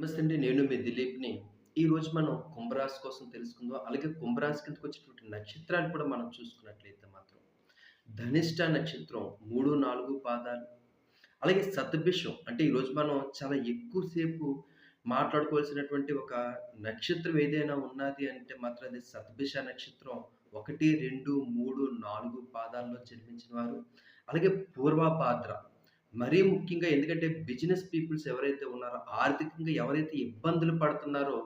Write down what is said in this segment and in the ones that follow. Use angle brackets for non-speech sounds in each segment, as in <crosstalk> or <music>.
నమస్తే అండి నేను మీ దిలీప్‌ని. ఈరోజు మనం కుంభరాశి కోసం తెలుసుకుందాం. అలాగే కుంభరాశి కిందకు వచ్చేటువంటి నక్షత్రాలు కూడా మనం చూసుకున్నట్లయితే మాత్రం ధనిష్ట నక్షత్రం 3, 4 పాదాలు. అలాగే సతభిషం అంటే ఈరోజు మనం చాలా ఎక్కువసేపు మాట్లాడుకోవాల్సినటువంటి ఒక నక్షత్రం ఏదైనా ఉన్నది అంటే మాత్రం అది సతభిష నక్షత్రం 1, 2, 3, 4 పాదాల్లో జన్మించిన వారు. అలాగే పూర్వపాత్ర మరీ ముఖ్యంగా ఎందుకంటే బిజినెస్ పీపుల్స్ ఎవరైతే ఉన్నారో, ఆర్థికంగా ఎవరైతే ఇబ్బందులు పడుతున్నారో,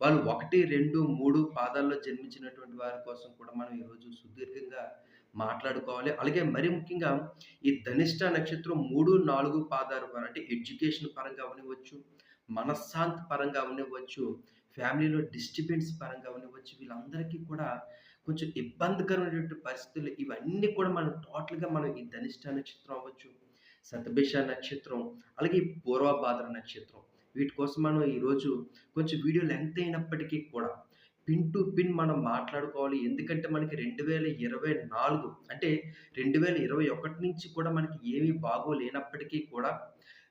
వాళ్ళు 1, 2, 3 పాదాల్లో జన్మించినటువంటి వారి కోసం కూడా మనం ఈరోజు సుదీర్ఘంగా మాట్లాడుకోవాలి. అలాగే మరీ ముఖ్యంగా ఈ ధనిష్ట నక్షత్రం 3, 4 పాదాల వారు అంటే ఎడ్యుకేషన్ పరంగా అవనివ్వచ్చు మనశ్శాంతి పరంగా అవనివ్వచ్చు ఫ్యామిలీలో డిస్టర్బెన్స్ పరంగా అవనివ్వచ్చు వీళ్ళందరికీ కూడా కొంచెం ఇబ్బందికరమైనటువంటి పరిస్థితులు ఇవన్నీ కూడా మనం టోటల్‌గా మనం ఈ ధనిష్ట నక్షత్రం అవ్వచ్చు, శతభిష నక్షత్రం, అలాగే పూర్వభాద్ర నక్షత్రం. వీటి కోసం మనం ఈరోజు కొంచెం వీడియో లెంగ్త్ అయినప్పటికీ కూడా పిన్ టు పిన్ మనం మాట్లాడుకోవాలి. ఎందుకంటే మనకి 2024 అంటే 2021 నుంచి కూడా మనకి ఏమీ బాగోలేనప్పటికీ కూడా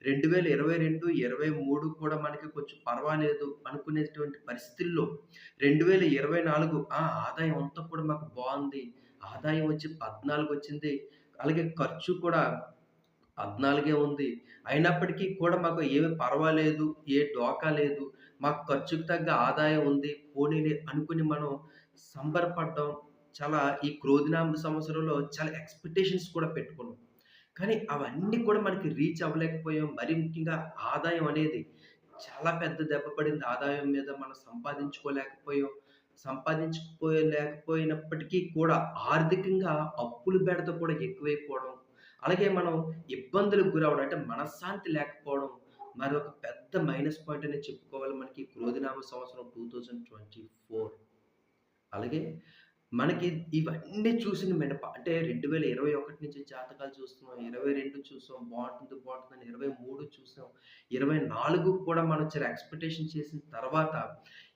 2022, 23 కూడా మనకి కొంచెం పర్వాలేదు అనుకునేటువంటి పరిస్థితుల్లో 2024 ఆ! ఆదాయం అంతా కూడా మాకు బాగుంది ఆదాయం వచ్చి 14 వచ్చింది. అలాగే ఖర్చు కూడా 14 ఉంది. అయినప్పటికీ కూడా మాకు ఏమి పర్వాలేదు. ఏ డోకా లేదు. మాకు ఖర్చుకు తగ్గ ఆదాయం ఉంది. పోనీలే అనుకుని మనం సంబరపడ్డం. చాలా ఈ క్రోధినామ సంవత్సరంలో చాలా ఎక్స్‌పెక్టేషన్స్ కూడా పెట్టుకున్నాం. కానీ అవన్నీ కూడా మనకి రీచ్ అవ్వలేకపోయాం. మరి ముఖ్యంగా ఆదాయం అనేది చాలా పెద్ద దెబ్బ పడింది. ఆదాయం మీద మనం సంపాదించుకోలేకపోయాం. సంపాదించుకోలేకపోయినప్పటికీ కూడా ఆర్థికంగా అప్పుల బెడత కూడా ఎక్కువైపోవడం. అలాగే మనం ఇబ్బందులకు గురవడం అంటే మనశ్శాంతి లేకపోవడం మరొక పెద్ద మైనస్ పాయింట్ అనేది చెప్పుకోవాలి మనకి క్రోధినామ సంవత్సరం 2024. అలాగే మనకి ఇవన్నీ చూసిన మినప అంటే 2021 నుంచి జాతకాలు చూస్తున్నాం. 22 చూసాం. బాగుంటుంది బాగుంటుంది అని ఇరవై మూడు చూసాం. 24 కూడా మనం చాలా ఎక్స్‌పెక్టేషన్ చేసిన తర్వాత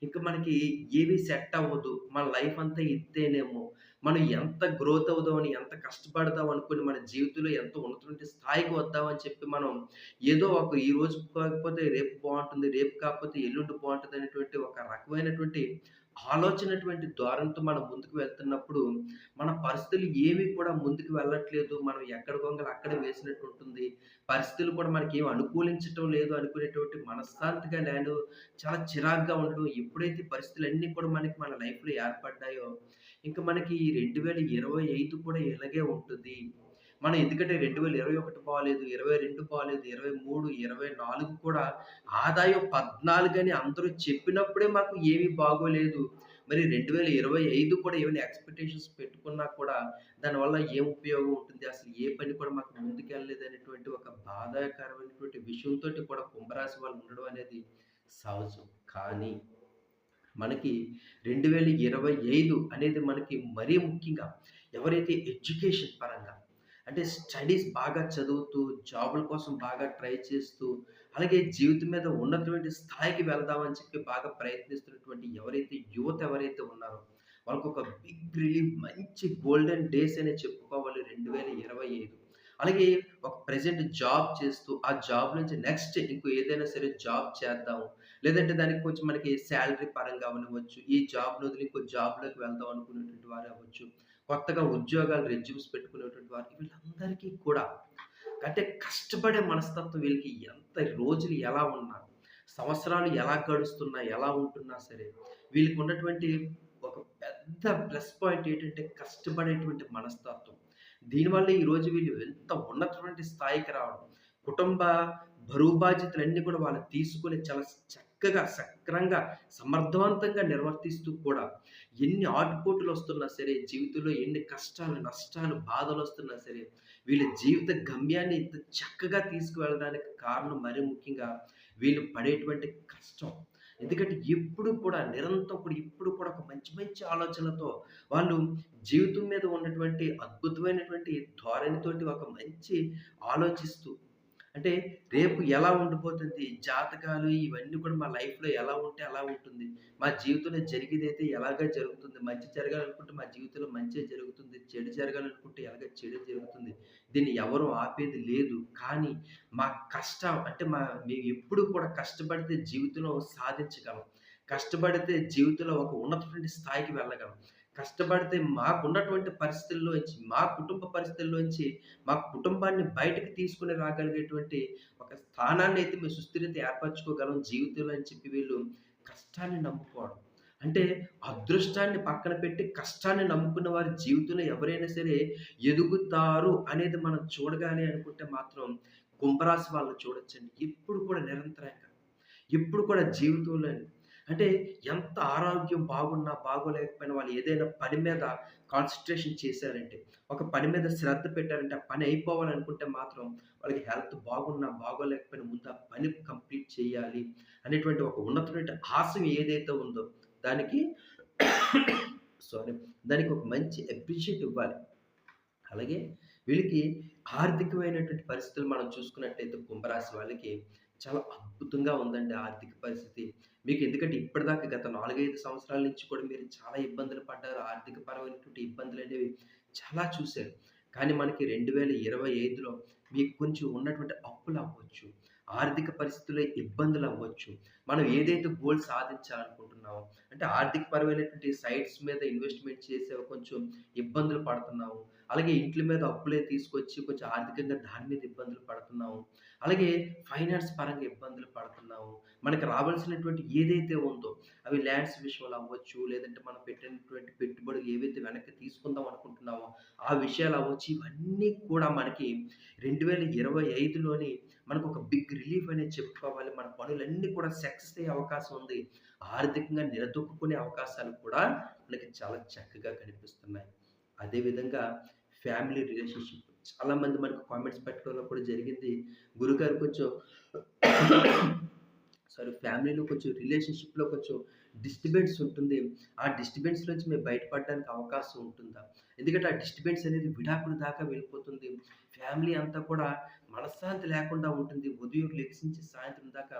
ఇంకా మనకి ఏవి సెట్ అవ్వదు. మన లైఫ్ అంతా ఇద్దేనేమో మనం ఎంత గ్రోత్ అవుదామని, ఎంత కష్టపడదాం అనుకుని మన జీవితంలో ఎంత ఉన్నటువంటి స్థాయికి వద్దామని చెప్పి మనం ఏదో ఒక ఈ రోజు కాకపోతే రేపు బాగుంటుంది రేపు కాకపోతే ఎల్లుండి బాగుంటుంది అనేటువంటి ఒక రకమైనటువంటి ఆలోచనటువంటి ధోరణితో మనం ముందుకు వెళ్తున్నప్పుడు మన పరిస్థితులు ఏవి కూడా ముందుకు వెళ్ళట్లేదు. మనం ఎక్కడ గొంగలు అక్కడ వేసినట్టు ఉంటుంది. పరిస్థితులు కూడా మనకేమి అనుకూలించటం లేదు అనుకునేటువంటి మనశ్శాంతిగా లేదు. చాలా చిరాకుగా ఉండడం. ఎప్పుడైతే పరిస్థితులు పరిస్థితులన్నీ కూడా మనకి మన లైఫ్‌లో ఏర్పడ్డాయో, ఇంక మనకి ఈ 2025 కూడా ఇలాగే ఉంటుంది మనం ఎందుకంటే రెండు వేల ఇరవై ఒకటి పోలేదు ఇరవై రెండు పోలేదు ఇరవై మూడు ఇరవై నాలుగు కూడా ఆదాయం 14 అని అందరూ చెప్పినప్పుడే మాకు ఏమీ బాగోలేదు. మరి 2025 కూడా ఏమైనా ఎక్స్‌పెక్టేషన్స్ పెట్టుకున్నా కూడా దానివల్ల ఏం ఉపయోగం ఉంటుంది? అసలు ఏ పని కూడా మాకు ముందుకెళ్ళలేదనేటువంటి ఒక బాధాకరమైనటువంటి విషయంతో కూడా కుంభరాశి వాళ్ళు ఉండడం అనేది సహజం. కానీ మనకి 2025 అనేది మనకి మరీ ముఖ్యంగా ఎవరైతే ఎడ్యుకేషన్ పరంగా అంటే స్టడీస్ బాగా చదువుతూ, జాబుల కోసం బాగా ట్రై చేస్తూ, అలాగే జీవితం మీద ఉన్నటువంటి స్థాయికి వెళ్దామని చెప్పి బాగా ప్రయత్నిస్తున్నటువంటి ఎవరైతే యువత ఎవరైతే ఉన్నారో, వాళ్ళకొక బిగ్ రిలీఫ్ మంచి గోల్డెన్ డేస్ అనే చెప్పుకోవాలి 2025. అలాగే ఒక ప్రజెంట్ జాబ్ చేస్తూ, ఆ జాబ్ నుంచి నెక్స్ట్ ఇంకో ఏదైనా సరే జాబ్ చేద్దాము లేదంటే దానికి కొంచెం మనకి శాలరీ పరంగా అవ్వనివ్వచ్చు. ఈ జాబ్‌ని వదిలి ఇంకో జాబ్‌లోకి వెళ్దాం అనుకునేటువంటి వారు అవ్వచ్చు. కొత్తగా ఉద్యోగాలు రెజ్యూమ్స్ పెట్టుకునేటువంటి వారు వీళ్ళందరికీ కూడా అంటే కష్టపడే మనస్తత్వం వీళ్ళకి ఎంత రోజులు ఎలా ఉన్నా, సంవత్సరాలు ఎలా గడుస్తున్నా, ఎలా ఉంటున్నా సరే వీళ్ళకి ఉన్నటువంటి ఒక పెద్ద ప్లస్ పాయింట్ ఏంటంటే కష్టపడేటువంటి మనస్తత్వం. దీనివల్ల ఈరోజు వీళ్ళు ఎంత ఉన్నటువంటి స్థాయికి రావడం. కుటుంబ బరువు బాధ్యతలన్నీ కూడా వాళ్ళు తీసుకొని చాలా చక్కగా, సక్రంగా, సమర్థవంతంగా నిర్వర్తిస్తూ కూడా ఎన్ని ఆటుపోటులొస్తున్నా సరే, జీవితంలో ఎన్ని కష్టాలు, నష్టాలు, బాధలు వస్తున్నా సరే, వీళ్ళ జీవిత గమ్యాన్ని ఇంత చక్కగా తీసుకువెళ్ళడానికి కారణం మరీ ముఖ్యంగా వీళ్ళు పడేటువంటి కష్టం. ఎందుకంటే ఎప్పుడు కూడా నిరంతరం కూడా ఇప్పుడు కూడా ఒక మంచి మంచి ఆలోచనలతో వాళ్ళు జీవితం మీద ఉన్నటువంటి అద్భుతమైనటువంటి ధోరణితోటి ఒక మంచి ఆలోచిస్తూ అంటే రేపు ఎలా ఉండిపోతుంది? జాతకాలు ఇవన్నీ కూడా మా లైఫ్‌లో ఎలా ఉంటే అలా ఉంటుంది. మా జీవితంలో జరిగేదైతే ఎలాగ జరుగుతుంది. మంచి జరగాలనుకుంటే మా జీవితంలో మంచి జరుగుతుంది. చెడు జరగాలనుకుంటే ఎలాగ చెడు జరుగుతుంది. దీన్ని ఎవరు ఆపేది లేదు. కానీ మా కష్టం అంటే మా మేము ఎప్పుడు కూడా కష్టపడితే జీవితంలో సాధించగలం. కష్టపడితే జీవితంలో ఒక ఉన్నతమైన స్థాయికి వెళ్ళగలం. కష్టపడితే మాకున్నటువంటి పరిస్థితుల్లోంచి, మా కుటుంబ పరిస్థితుల్లోంచి, మా కుటుంబాన్ని బయటకు తీసుకుని రాగలిగేటువంటి ఒక స్థానాన్ని అయితే మేము సుస్థిరత ఏర్పరచుకోగలం జీవితంలో అని చెప్పి వీళ్ళు కష్టాన్ని నమ్ముకోవడం. అంటే అదృష్టాన్ని పక్కన పెట్టి కష్టాన్ని నమ్ముకున్న వారి జీవితంలో ఎవరైనా సరే ఎదుగుతారు అనేది మనం చూడగానే అనుకుంటే మాత్రం కుంభరాశి వాళ్ళని చూడొచ్చండి. ఎప్పుడు కూడా నిరంతరంగా. ఎప్పుడు కూడా జీవితంలోని అంటే ఎంత ఆరోగ్యం బాగున్నా, బాగోలేకపోయినా వాళ్ళు ఏదైనా పని మీద కాన్సన్ట్రేషన్ చేశారంటే, ఒక పని మీద శ్రద్ధ పెట్టారంటే, ఆ పని అయిపోవాలనుకుంటే మాత్రం వాళ్ళకి హెల్త్ బాగున్నా, బాగోలేకపోయినా ముందు ఆ పని కంప్లీట్ చేయాలి అనేటువంటి ఒక ఉన్నతమైన ఆశయం ఏదైతే ఉందో దానికి <coughs> సారీ దానికి ఒక మంచి అప్రిషియేట్ ఇవ్వాలి. అలాగే వీళ్ళకి ఆర్థికమైనటువంటి పరిస్థితులు మనం చూసుకున్నట్టయితే కుంభరాశి వాళ్ళకి చాలా అద్భుతంగా ఉందండి ఆర్థిక పరిస్థితి. మీకు ఎందుకంటే ఇప్పటిదాకా గత 4, 5 సంవత్సరాల నుంచి కూడా మీరు చాలా ఇబ్బందులు పడ్డారు. ఆర్థిక పరమైనటువంటి ఇబ్బందులు అనేవి చాలా చూసారు. కానీ మనకి 2025లో మీకు కొంచెం ఉన్నటువంటి అప్పులు అవ్వచ్చు ఆర్థిక పరిస్థితుల్లో ఇబ్బందులవ్వచ్చు. మనం ఏదైతే గోల్ సాధించాలనుకుంటున్నామో అంటే ఆర్థిక పరమైనటువంటి సైట్స్ మీద ఇన్వెస్ట్‌మెంట్ చేసే కొంచెం ఇబ్బందులు పడుతున్నాము. అలాగే ఇంట్ల మీద అప్పులే తీసుకొచ్చి కొంచెం ఆర్థికంగా దాని మీద ఇబ్బందులు పడుతున్నాము. అలాగే ఫైనాన్స్ పరంగా ఇబ్బందులు పడుతున్నాము. మనకు రావాల్సినటువంటి ఏదైతే ఉందో అవి ల్యాండ్స్ విషయంలో అవ్వచ్చు, లేదంటే మనం పెట్టినటువంటి పెట్టుబడులు ఏవైతే వెనక్కి తీసుకుందాం అనుకుంటున్నామో ఆ విషయాలు అవ్వచ్చు. ఇవన్నీ కూడా మనకి రెండు వేల ఇరవై ఐదులోని మనకు ఒక బిగ్ రిలీఫ్ అనేది చెప్పుకోవాలి. మన పనులన్నీ కూడా సక్సెస్ అయ్యే అవకాశం ఉంది. ఆర్థికంగా నిలదొక్కునే అవకాశాలు కూడా మనకి చాలా చక్కగా కనిపిస్తున్నాయి. అదే విధంగా ఫ్యామిలీ రిలేషన్‌షిప్ చాలామంది మనకు కామెంట్స్ పెట్టడంలో కూడా జరిగింది. గురుగారు కొంచెం సారీ ఫ్యామిలీలో కొంచెం రిలేషన్‌షిప్‌లో కొంచెం డిస్టర్బెన్స్ ఉంటుంది. ఆ డిస్టర్బెన్స్ నుంచి మేము బయటపడడానికి అవకాశం ఉంటుందా? ఎందుకంటే ఆ డిస్టర్బెన్స్ అనేది విడాకుల దాకా వెళ్ళిపోతుంది. ఫ్యామిలీ అంతా కూడా మనశ్శాంతి లేకుండా ఉంటుంది. ఉదయం లెక్సించి సాయంత్రం దాకా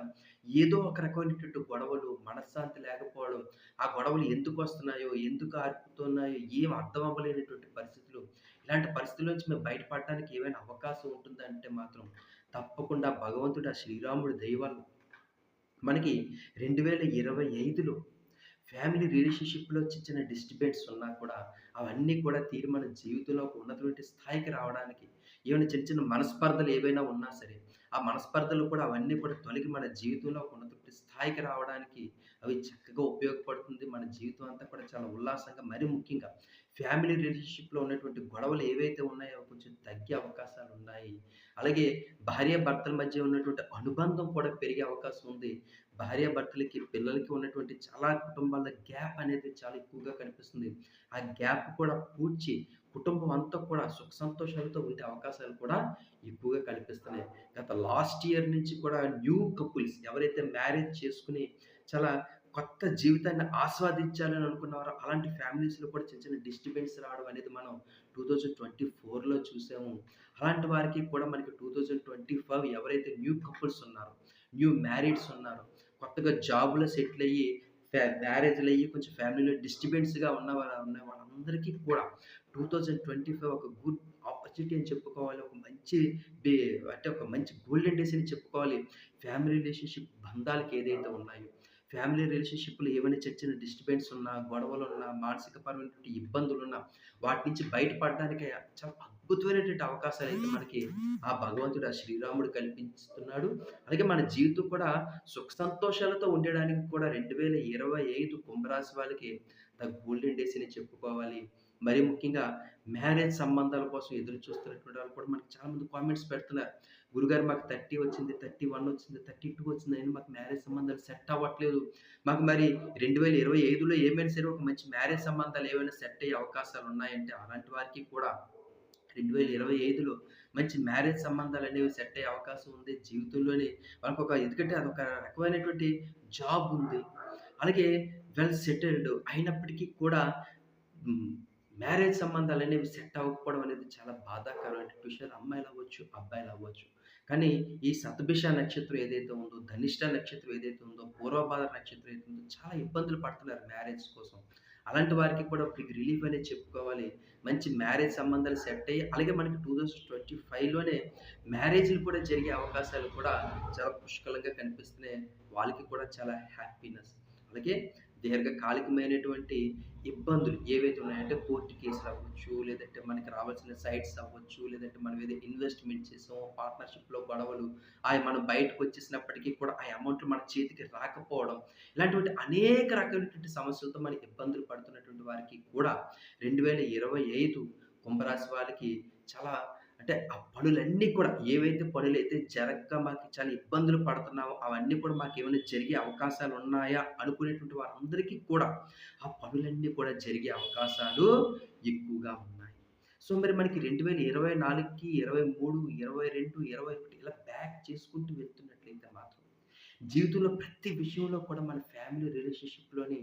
ఏదో ఒక రకమైనటువంటి గొడవలు, మనశ్శాంతి లేకపోవడం, ఆ గొడవలు ఎందుకు వస్తున్నాయో ఎందుకు ఆగిపోతున్నాయో ఏం అర్థం అవ్వలేనటువంటి పరిస్థితులు. ఇలాంటి పరిస్థితుల నుంచి మేము బయటపడడానికి ఏమైనా అవకాశం ఉంటుందా అంటే మాత్రం తప్పకుండా భగవంతుడు ఆ శ్రీరాముడి మనకి రెండు వేల ఇరవై ఐదులో ఫ్యామిలీ రిలేషన్‌షిప్‌లో చిన్న చిన్న డిస్టర్బెన్స్ ఉన్నా కూడా అవన్నీ కూడా తీరి మన జీవితంలో ఒక ఉన్నటువంటి స్థాయికి రావడానికి ఏమైనా చిన్న చిన్న మనస్పర్ధలు ఏవైనా ఉన్నా సరే, ఆ మనస్పర్ధలు కూడా అవన్నీ కూడా తొలగి మన జీవితంలో ఒక ఉన్నతమైన స్థాయికి రావడానికి అవి చక్కగా ఉపయోగపడుతుంది. మన జీవితం అంతా కూడా చాలా ఉల్లాసంగా మరి ముఖ్యంగా ఫ్యామిలీ రిలేషన్‌షిప్‌లో ఉన్నటువంటి గొడవలు ఏవైతే ఉన్నాయో కొంచెం తగ్గే అవకాశాలు ఉన్నాయి అలాగే భార్యాభర్తల మధ్య ఉన్నటువంటి అనుబంధం కూడా పెరిగే అవకాశం ఉంది. భార్యాభర్తలకి, పిల్లలకి ఉన్నటువంటి చాలా కుటుంబాల గ్యాప్ అనేది చాలా ఎక్కువగా కనిపిస్తుంది. ఆ గ్యాప్ కూడా పూడ్చి కుటుంబం అంతా కూడా సుఖ సంతోషాలతో ఉండే అవకాశాలు కూడా ఎక్కువగా కనిపిస్తున్నాయి. గత లాస్ట్ ఇయర్ నుంచి కూడా న్యూ కపుల్స్ ఎవరైతే మ్యారేజ్ చేసుకుని చాలా కొత్త జీవితాన్ని ఆస్వాదించాలని అనుకున్నారో అలాంటి ఫ్యామిలీస్‌లో కూడా చిన్న చిన్న డిస్టర్బెన్స్ రావడం అనేది మనం 2024లో చూసాము. అలాంటి వారికి కూడా మనకి 2025 ఎవరైతే న్యూ కపుల్స్ ఉన్నారో, న్యూ మ్యారీడ్స్ ఉన్నారో, కొత్తగా జాబ్‌లో సెటిల్ అయ్యి ఫ్యా మ్యారేజ్‌లయ్యి కొంచెం ఫ్యామిలీలో డిస్టర్బెన్స్‌గా ఉన్న వాళ్ళ ఉన్న వాళ్ళందరికీ కూడా 2025 ఒక గుడ్ ఆపర్చునిటీ అని చెప్పుకోవాలి. ఒక మంచి బే అంటే ఒక మంచి గోల్డెన్ డేస్ అని చెప్పుకోవాలి. ఫ్యామిలీ రిలేషన్‌షిప్ బంధాలకి ఏదైతే ఉన్నాయో, ఫ్యామిలీ రిలేషన్‌షిప్‌లో ఏమైనా చచ్చిన డిస్టర్బెన్స్ ఉన్నా, పరమైనటువంటి మానసికపరమైనటువంటి ఇబ్బందులున్నా వాటి నుంచి బయటపడడానికి చాలా అద్భుతమైనటువంటి అవకాశాలు అయితే మనకి ఆ భగవంతుడు, ఆ శ్రీరాముడు కల్పిస్తున్నాడు. అలాగే మన జీవితం కూడా సుఖ సంతోషాలతో ఉండడానికి కూడా 2025 కుంభరాశి వాళ్ళకి ద గోల్డెన్ డేస్ అని చెప్పుకోవాలి. మరీ ముఖ్యంగా మ్యారేజ్ సంబంధాల కోసం ఎదురు చూస్తున్నటువంటి వాళ్ళు కూడా మనకి చాలామంది కామెంట్స్ పెడుతున్నారు. గురుగారు మాకు 30 వచ్చింది, 31 వచ్చింది, 32 వచ్చింది. అయినా మాకు మ్యారేజ్ సంబంధాలు సెట్ అవ్వట్లేదు. మాకు మరి 2025లో ఏమైనా సరే ఒక మంచి మ్యారేజ్ సంబంధాలు ఏమైనా సెట్ అయ్యే అవకాశాలు ఉన్నాయంటే అలాంటి వారికి కూడా 2025లో మంచి మ్యారేజ్ సంబంధాలు అనేవి సెట్ అయ్యే అవకాశం ఉంది. జీవితంలోనే జీవితంలోని ఒక ఎందుకంటే అదొక రకమైనటువంటి జాబ్ ఉంది. అలాగే వెల్ సెటిల్డ్ అయినప్పటికీ కూడా మ్యారేజ్ సంబంధాలు అనేవి సెట్ అవ్వకపోవడం అనేది చాలా బాధాకరమైనటువంటి విషయం. అబ్బాయిలు అవ్వచ్చు కానీ ఈ సతభిష నక్షత్రం ఏదైతే ఉందో, ధనిష్ట నక్షత్రం ఏదైతే ఉందో, పూర్వభాద్ర నక్షత్రం ఏదైతే ఉందో చాలా ఇబ్బందులు పడుతున్నారు మ్యారేజ్ కోసం. అలాంటి వారికి కూడా బిగ్ రిలీఫ్ అనేది చెప్పుకోవాలి. మంచి మ్యారేజ్ సంబంధాలు సెట్ అయ్యి అలాగే మనకి 2025లోనే మ్యారేజ్‌లు కూడా జరిగే అవకాశాలు కూడా చాలా పుష్కలంగా కనిపిస్తున్నాయి. వాళ్ళకి కూడా చాలా హ్యాపీనెస్. అలాగే దీర్ఘకాలికమైనటువంటి ఇబ్బందులు ఏవైతే ఉన్నాయంటే కోర్టు కేసులు అవ్వచ్చు, లేదంటే మనకి రావాల్సిన సైట్స్ అవ్వచ్చు, లేదంటే మనం ఏదో ఇన్వెస్ట్‌మెంట్ చేసామో, పార్ట్నర్‌షిప్‌లో గొడవలు, అవి మనం బయటకొచ్చేసినప్పటికీ కూడా ఆ అమౌంట్ మన చేతికి రాకపోవడం, ఇలాంటివంటి అనేక రకాలైనటువంటి సమస్యలతో మన ఇబ్బందులు పడుతున్నటువంటి వారికి కూడా 2025 కుంభరాశి వాళ్ళకి చాలా అంటే ఆ పనులన్నీ కూడా ఏవైతే పనులైతే జరగక మాకు చాలా ఇబ్బందులు పడుతున్నామో అవన్నీ కూడా మాకు ఏమైనా జరిగే అవకాశాలు ఉన్నాయా అనుకునేటువంటి వారందరికీ కూడా ఆ పనులన్నీ కూడా జరిగే అవకాశాలు ఎక్కువగా ఉన్నాయి. సో, మరి మనకి 2024కి 23, 22, 21 ఇలా బ్యాక్ చేసుకుంటూ వెళ్తున్నట్లయితే మాత్రం జీవితంలో ప్రతి విషయంలో కూడా మన ఫ్యామిలీ రిలేషన్‌షిప్‌లోని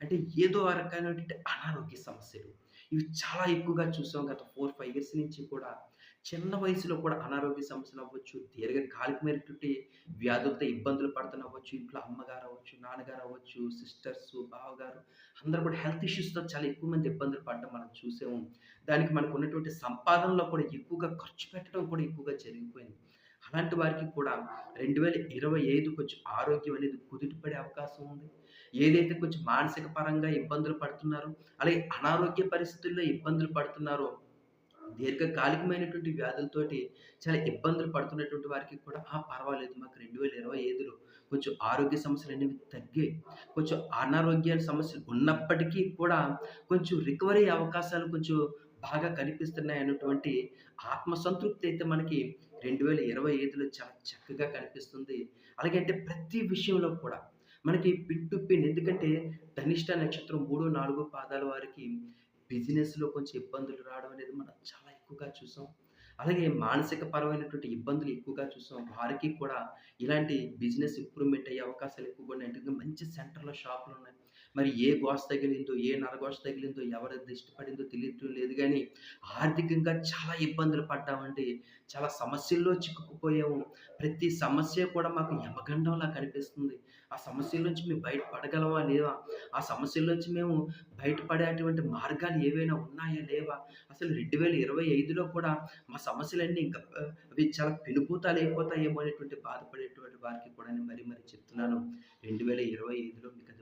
అంటే ఏదో రకమైనటువంటి అనారోగ్య సమస్యలు. ఇవి చాలా ఎక్కువగా చూసాం గత 4, 5 ఇయర్స్ నుంచి కూడా. చిన్న వయసులో కూడా అనారోగ్య సమస్యలు సమస్యలవ్వచ్చు, దీర్ఘకాలికమైనటువంటి వ్యాధులతో ఇబ్బందులు పడుతున్నవ్వచ్చు, ఇంట్లో అమ్మగారు అవ్వచ్చు నాన్నగారు అవ్వచ్చు సిస్టర్స్ బావగారు అందరూ కూడా హెల్త్ ఇష్యూస్‌తో చాలా ఎక్కువ మంది ఇబ్బందులు పడడం మనం చూసాము. దానికి మనకు ఉన్నటువంటి సంపాదనలో కూడా ఎక్కువగా ఖర్చు పెట్టడం కూడా ఎక్కువగా జరిగిపోయింది. అలాంటి వారికి కూడా 2025 కొంచెం ఆరోగ్యం అనేది కుదుటపడే అవకాశం ఉంది. ఏదైతే కొంచెం మానసిక పరంగా ఇబ్బందులు పడుతున్నారో, అలాగే అనారోగ్య పరిస్థితుల్లో ఇబ్బందులు పడుతున్నారో, దీర్ఘకాలికమైనటువంటి వ్యాధులతోటి చాలా ఇబ్బందులు పడుతున్నటువంటి వారికి కూడా ఆ! పర్వాలేదు మాకు 2025లో కొంచెం ఆరోగ్య సమస్యలు అనేవి తగ్గాయి. కొంచెం అనారోగ్యాల సమస్యలు ఉన్నప్పటికీ కూడా కొంచెం రికవరీ అవకాశాలు కొంచెం బాగా కనిపిస్తున్నాయన్నటువంటి ఆత్మ సంతృప్తి అయితే మనకి 2025లో చాలా చక్కగా కనిపిస్తుంది. అలాగే అంటే ప్రతి విషయంలో కూడా మనకి పిన్ టు పిన్ ఎందుకంటే ధనిష్ట నక్షత్రం 3, 4 పాదాల వారికి బిజినెస్‌లో కొంచెం ఇబ్బందులు రావడం అనేది మనం చాలా ఎక్కువగా చూసాం. అలాగే మానసిక పరమైనటువంటి ఇబ్బందులు ఎక్కువగా చూసాం. వారికి కూడా ఇలాంటి బిజినెస్ ఇంప్రూవ్‌మెంట్ అయ్యే అవకాశాలు ఎక్కువగా ఉన్నాయి. ఎందుకంటే మంచి సెంటర్‌లో షాపులు ఉన్నాయి మరి ఏ గోస తగిలిందో, ఏ నరగోస తగిలిందో, ఎవరి దృష్టి పడిందో తెలియటం లేదు కానీ ఆర్థికంగా చాలా ఇబ్బందులు పడ్డామండి. చాలా సమస్యల్లో చిక్కుకుపోయాము. ప్రతి సమస్య కూడా మాకు యమగండంలా కనిపిస్తుంది. ఆ సమస్యల నుంచి మేము బయటపడగలవా లేవా? ఆ సమస్యల నుంచి మేము బయటపడేటువంటి మార్గాలు ఏవైనా ఉన్నాయా? లేవా? అసలు 2025లో కూడా మా సమస్యలన్నీ ఇంకా అవి చాలా పెనుభూతాలైపోతాయేమో అనేటువంటి బాధపడేటువంటి వారికి కూడా నేను మరీ మరీ చెప్తున్నాను. 2025లో మీకదొక పెద్ద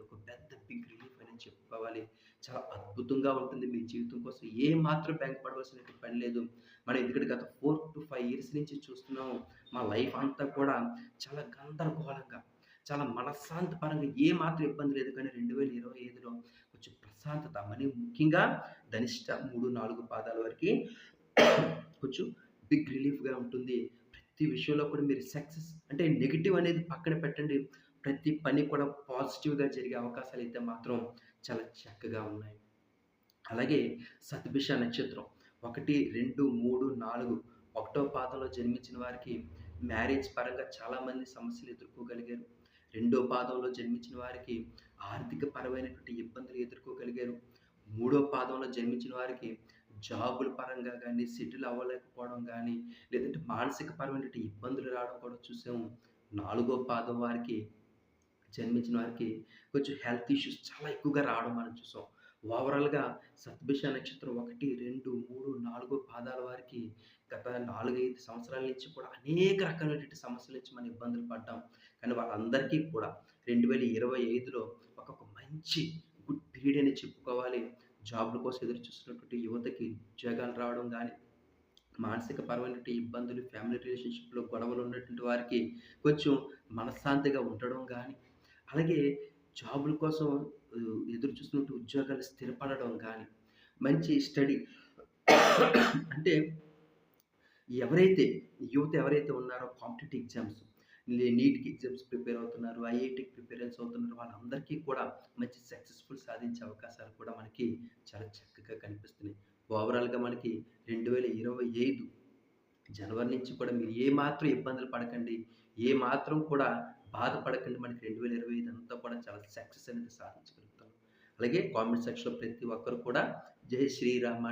బిగ్ రిలీఫ్ అని చెప్పుకోవాలి. చాలా అద్భుతంగా ఉంటుంది మీ జీవితం కోసం ఏ మాత్రం బ్యాంక్ పడవలసిన పని లేదు. మనం ఎందుకంటే గత 4-5 ఇయర్స్ నుంచి చూస్తున్నాము. మా లైఫ్ అంతా కూడా చాలా గందరగోళంగా, చాలా మనశ్శాంతి పరంగా ఏ మాత్రం ఇబ్బంది లేదు. కానీ 2025లో కొంచెం ప్రశాంతత మరి ముఖ్యంగా ధనిష్ట 3, 4 పాదాల వరకు కొంచెం బిగ్ రిలీఫ్‌గా ఉంటుంది. ప్రతి విషయంలో కూడా మీరు సక్సెస్ అంటే నెగిటివ్ అనేది పక్కన పెట్టండి. ప్రతి పని కూడా పాజిటివ్‌గా జరిగే అవకాశాలు అయితే మాత్రం చాలా చక్కగా ఉన్నాయి. అలాగే శతభిష నక్షత్రం 1, 2, 3, 4 ఒకటో పాదంలో జన్మించిన వారికి మ్యారేజ్ పరంగా చాలామంది సమస్యలు ఎదుర్కోగలిగారు. రెండో పాదంలో జన్మించిన వారికి ఆర్థిక పరమైనటువంటి ఇబ్బందులు ఎదుర్కోగలిగారు. మూడో పాదంలో జన్మించిన వారికి జాబుల పరంగా కానీ సెటిల్ అవ్వలేకపోవడం కానీ లేదంటే మానసిక పరమైనటువంటి ఇబ్బందులు రావడం కూడా చూసాము. నాలుగో పాదం వారికి జన్మించిన వారికి కొంచెం హెల్త్ ఇష్యూస్ చాలా ఎక్కువగా రావడం మనం చూసాం. ఓవరాల్‌గా సత్భిష నక్షత్రం 1, 2, 3, 4 పాదాల వారికి గత 4, 5 సంవత్సరాల నుంచి కూడా అనేక రకాలైనటువంటి సమస్యల నుంచి మనం ఇబ్బందులు పడ్డాం. కానీ వాళ్ళందరికీ కూడా రెండు వేల ఇరవై ఐదులో ఒక మంచి గుడ్ పీరియడ్ అని చెప్పుకోవాలి. జాబ్‌ల కోసం ఎదురు చూస్తున్నటువంటి యువతకి ఉద్యోగాలు రావడం కానీ మానసిక పరమైనటువంటి ఇబ్బందులు, ఫ్యామిలీ రిలేషన్‌షిప్‌లో గొడవలు ఉన్నటువంటి వారికి కొంచెం మనశ్శాంతిగా ఉండడం కానీ అలాగే జాబుల కోసం ఎదురు చూస్తున్నట్టు ఉద్యోగాలు స్థిరపడడం కానీ మంచి స్టడీ అంటే ఎవరైతే యువత ఎవరైతే ఉన్నారో కాంపిటేటివ్ ఎగ్జామ్స్ నీట్‌కి ఎగ్జామ్స్ ప్రిపేర్ అవుతున్నారు, ఐఐటికి ప్రిపేరెన్స్ అవుతున్నారు వాళ్ళందరికీ కూడా మంచి సక్సెస్‌ఫుల్ సాధించే అవకాశాలు కూడా మనకి చాలా చక్కగా కనిపిస్తున్నాయి. ఓవరాల్‌గా మనకి 2025 జనవరి నుంచి కూడా మీరు ఏ మాత్రం ఇబ్బందులు పడకండి. ఏ మాత్రం కూడా బాధపడకండి. మనకి 2025 అంతా కూడా చాలా సక్సెస్ అనేది సాధించగలుగుతాం. అలాగే కామెంట్ సెక్షన్‌లో ప్రతి ఒక్కరు కూడా జై శ్రీరామ